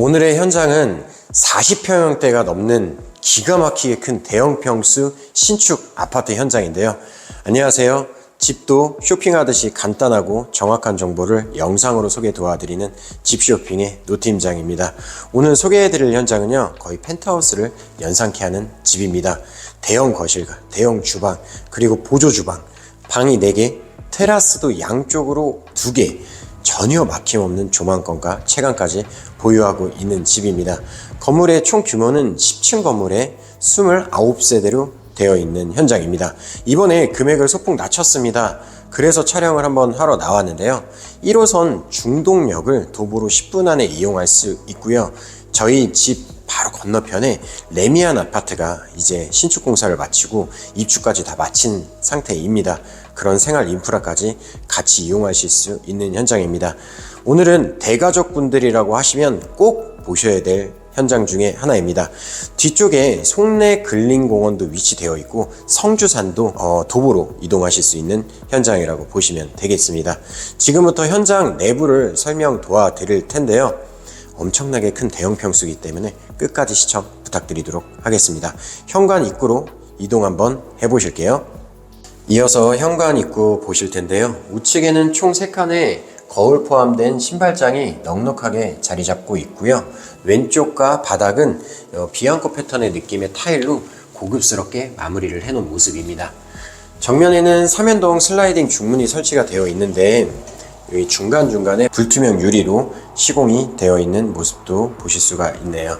오늘의 현장은 40평형대가 넘는 기가 막히게 큰 대형 평수 신축 아파트 현장인데요. 안녕하세요. 집도 쇼핑하듯이 간단하고 정확한 정보를 영상으로 소개 도와드리는 집쇼핑의 노팀장입니다. 오늘 소개해드릴 현장은요, 거의 펜트하우스를 연상케 하는 집입니다. 대형 거실과 대형 주방, 그리고 보조 주방, 방이 4개, 테라스도 양쪽으로 2개, 전혀 막힘없는 조망권과 채광까지 보유하고 있는 집입니다. 건물의 총 규모는 10층 건물에 29세대로 되어 있는 현장입니다. 이번에 금액을 소폭 낮췄습니다. 그래서 촬영을 한번 하러 나왔는데요. 1호선 중동역을 도보로 10분 안에 이용할 수 있고요. 저희 집 바로 건너편에 레미안 아파트가 이제 신축 공사를 마치고 입주까지 다 마친 상태입니다. 그런 생활 인프라까지 같이 이용하실 수 있는 현장입니다. 오늘은 대가족 분들이라고 하시면 꼭 보셔야 될 현장 중에 하나입니다. 뒤쪽에 송내 근린공원도 위치되어 있고 성주산도 어, 도보로 이동하실 수 있는 현장이라고 보시면 되겠습니다. 지금부터 현장 내부를 설명 도와드릴 텐데요. 엄청나게 큰 대형 평수이기 때문에 끝까지 시청 부탁드리도록 하겠습니다. 현관 입구로 이동 한번 해보실게요. 이어서 현관 입구 보실 텐데요. 우측에는 총 3칸의 거울 포함된 신발장이 넉넉하게 자리 잡고 있고요. 왼쪽과 바닥은 어, 비앙코 패턴의 느낌의 타일로 고급스럽게 마무리를 해놓은 모습입니다. 정면에는 삼연동 슬라이딩 중문이 설치가 되어 있는데 여기 중간중간에 불투명 유리로 시공이 되어 있는 모습도 보실 수가 있네요.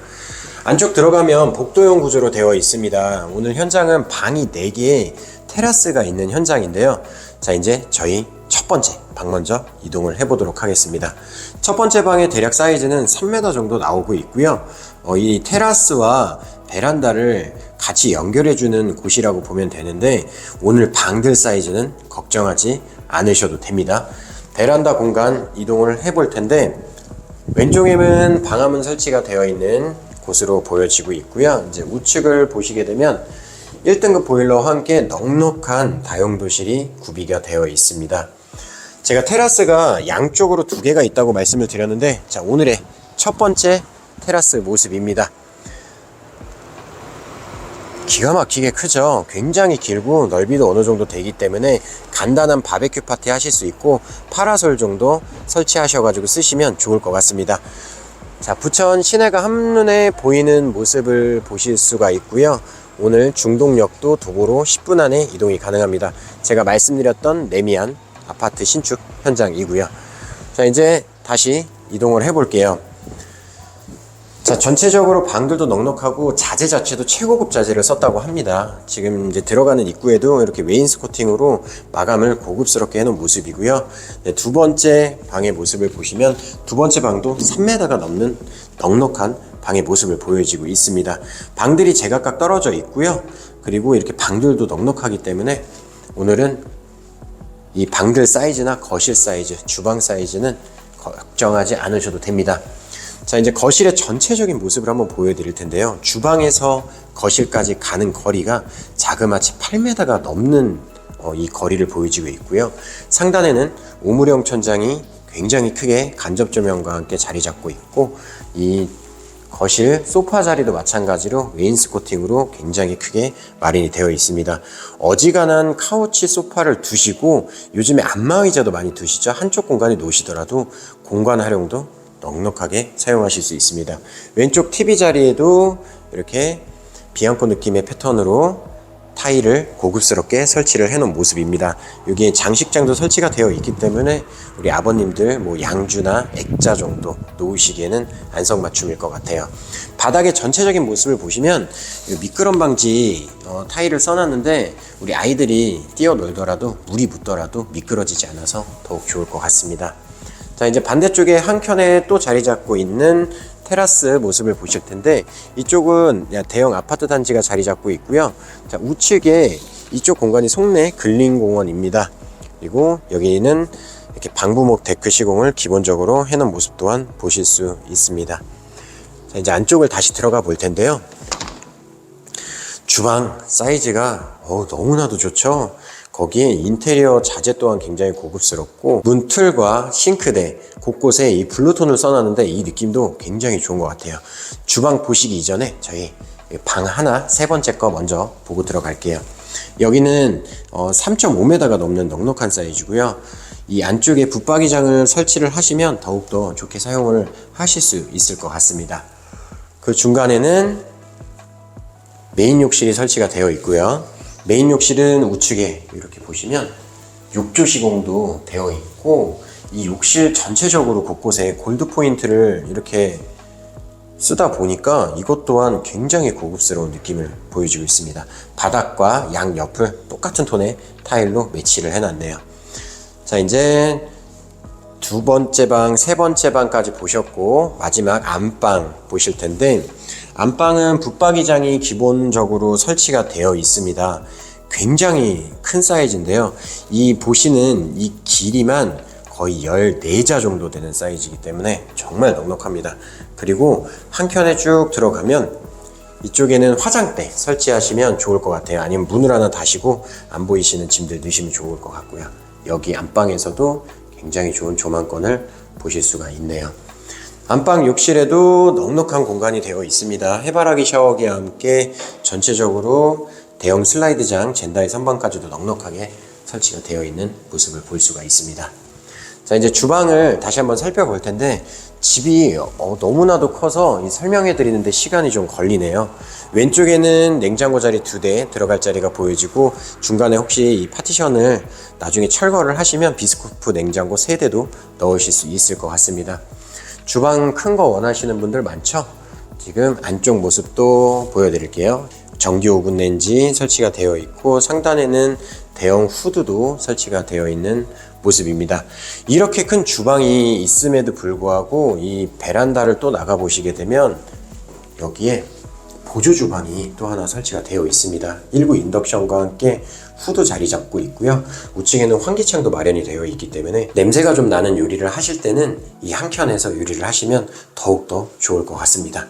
안쪽 들어가면 복도형 구조로 되어 있습니다. 오늘 현장은 방이 4개에 테라스가 있는 현장인데요. 자, 이제 저희 첫 번째 방 먼저 이동을 해보도록 하겠습니다. 첫 번째 방의 대략 사이즈는 3m 정도 나오고 있고요. 어, 이 테라스와 베란다를 같이 연결해주는 곳이라고 보면 되는데 오늘 방들 사이즈는 걱정하지 않으셔도 됩니다. 베란다 공간 이동을 해볼 텐데 왼쪽에는 방화문 설치가 되어 있는 곳으로 보여지고 있고요. 이제 우측을 보시게 되면 1등급 보일러와 함께 넉넉한 다용도실이 구비가 되어 있습니다. 제가 테라스가 양쪽으로 두 개가 있다고 말씀을 드렸는데 자 오늘의 첫 번째 테라스 모습입니다. 기가 막히게 크죠. 굉장히 길고 넓이도 어느 정도 되기 때문에 간단한 바베큐 파티 하실 수 있고 파라솔 정도 설치하셔 가지고 쓰시면 좋을 것 같습니다. 자, 부천 시내가 한눈에 보이는 모습을 보실 수가 있고요. 오늘 중동역도 도보로 10분 안에 이동이 가능합니다. 제가 말씀드렸던 레미안 아파트 신축 현장이고요. 자, 이제 다시 이동을 해 볼게요. 자, 전체적으로 방들도 넉넉하고 자재 자체도 최고급 자재를 썼다고 합니다. 지금 이제 들어가는 입구에도 이렇게 웨인스코팅으로 마감을 고급스럽게 해놓은 모습이고요. 네, 두 번째 방의 모습을 보시면 두 번째 방도 3m가 넘는 넉넉한 방의 모습을 보여지고 있습니다. 방들이 제각각 떨어져 있고요. 그리고 이렇게 방들도 넉넉하기 때문에 오늘은 이 방들 사이즈나 거실 사이즈, 주방 사이즈는 걱정하지 않으셔도 됩니다. 자, 이제 거실의 전체적인 모습을 한번 보여드릴 텐데요. 주방에서 거실까지 가는 거리가 자그마치 8m가 넘는 어, 이 거리를 보여지고 있고요. 상단에는 우물형 천장이 굉장히 크게 간접 조명과 함께 자리 잡고 있고 이 거실 소파 자리도 마찬가지로 웨인스코팅으로 굉장히 크게 마련이 되어 있습니다. 어지간한 카우치 소파를 두시고 요즘에 안마 의자도 많이 두시죠. 한쪽 공간에 놓으시더라도 공간 활용도 넉넉하게 사용하실 수 있습니다. 왼쪽 TV 자리에도 이렇게 비앙코 느낌의 패턴으로 타일을 고급스럽게 설치를 해놓은 모습입니다. 여기에 장식장도 설치가 되어 있기 때문에 우리 아버님들 뭐 양주나 액자 정도 놓으시기에는 안성맞춤일 것 같아요. 바닥의 전체적인 모습을 보시면 미끄럼 방지 어, 타일을 써놨는데 우리 아이들이 뛰어놀더라도 물이 묻더라도 미끄러지지 않아서 더욱 좋을 것 같습니다. 자, 이제 반대쪽에 한 켠에 또 자리 잡고 있는 테라스 모습을 보실 텐데 이쪽은 대형 아파트 단지가 자리 잡고 있고요. 자, 우측에 이쪽 공간이 송내 근린공원입니다. 그리고 여기는 이렇게 방부목 데크 시공을 기본적으로 해놓은 모습 또한 보실 수 있습니다. 자, 이제 안쪽을 다시 들어가 볼 텐데요. 주방 사이즈가 어우, 너무나도 좋죠. 거기에 인테리어 자재 또한 굉장히 고급스럽고 문틀과 싱크대 곳곳에 이 블루톤을 써놨는데 이 느낌도 굉장히 좋은 것 같아요. 주방 보시기 이전에 저희 방 하나 세 번째 거 먼저 보고 들어갈게요. 여기는 3.5m가 넘는 넉넉한 사이즈고요. 이 안쪽에 붙박이장을 설치를 하시면 더욱더 좋게 사용을 하실 수 있을 것 같습니다. 그 중간에는 메인 욕실이 설치가 되어 있고요. 메인 욕실은 우측에 이렇게 보시면 욕조 시공도 되어 있고 이 욕실 전체적으로 곳곳에 골드 포인트를 이렇게 쓰다 보니까 이것 또한 굉장히 고급스러운 느낌을 보여주고 있습니다. 바닥과 양 옆을 똑같은 톤의 타일로 매치를 해놨네요. 자, 이제 두 번째 방, 세 번째 방까지 보셨고 마지막 안방 보실 텐데 안방은 붙박이장이 기본적으로 설치가 되어 있습니다. 굉장히 큰 사이즈인데요. 이 보시는 이 길이만 거의 14자 정도 되는 사이즈이기 때문에 정말 넉넉합니다. 그리고 한 켠에 쭉 들어가면 이쪽에는 화장대 설치하시면 좋을 것 같아요. 아니면 문을 하나 다시고 안 보이시는 짐들 넣으시면 좋을 것 같고요. 여기 안방에서도 굉장히 좋은 조망권을 보실 수가 있네요. 안방 욕실에도 넉넉한 공간이 되어 있습니다. 해바라기 샤워기와 함께 전체적으로 대형 슬라이드장 젠다이 선반까지도 넉넉하게 설치가 되어 있는 모습을 볼 수가 있습니다. 자 이제 주방을 다시 한번 살펴볼 텐데 집이 어, 너무나도 커서 이 설명해 드리는데 시간이 좀 걸리네요. 왼쪽에는 냉장고 자리 두 대 들어갈 자리가 보여지고 중간에 혹시 이 파티션을 나중에 철거를 하시면 비스코프 냉장고 세 대도 넣으실 수 있을 것 같습니다. 주방 큰 거 원하시는 분들 많죠? 지금 안쪽 모습도 보여드릴게요. 전기 오븐 렌지 설치가 되어 있고 상단에는 대형 후드도 설치가 되어 있는 모습입니다. 이렇게 큰 주방이 있음에도 불구하고 이 베란다를 또 나가 보시게 되면 여기에 보조 주방이 또 하나 설치가 되어 있습니다. 1구 인덕션과 함께 후드 자리 잡고 있고요. 우측에는 환기창도 마련이 되어 있기 때문에 냄새가 좀 나는 요리를 하실 때는 이 한켠에서 요리를 하시면 더욱더 좋을 것 같습니다.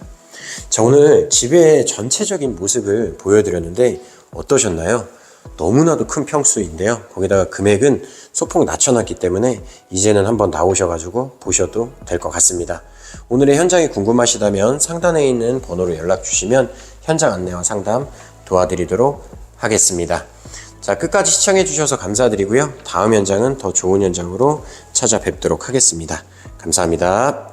자, 오늘 집의 전체적인 모습을 보여드렸는데 어떠셨나요? 너무나도 큰 평수인데요. 거기다가 금액은 소폭 낮춰놨기 때문에 이제는 한번 나오셔가지고 보셔도 될 것 같습니다. 오늘의 현장이 궁금하시다면 상단에 있는 번호로 연락 주시면 현장 안내와 상담 도와드리도록 하겠습니다. 자, 끝까지 시청해 주셔서 감사드리고요. 다음 현장은 더 좋은 현장으로 찾아뵙도록 하겠습니다. 감사합니다.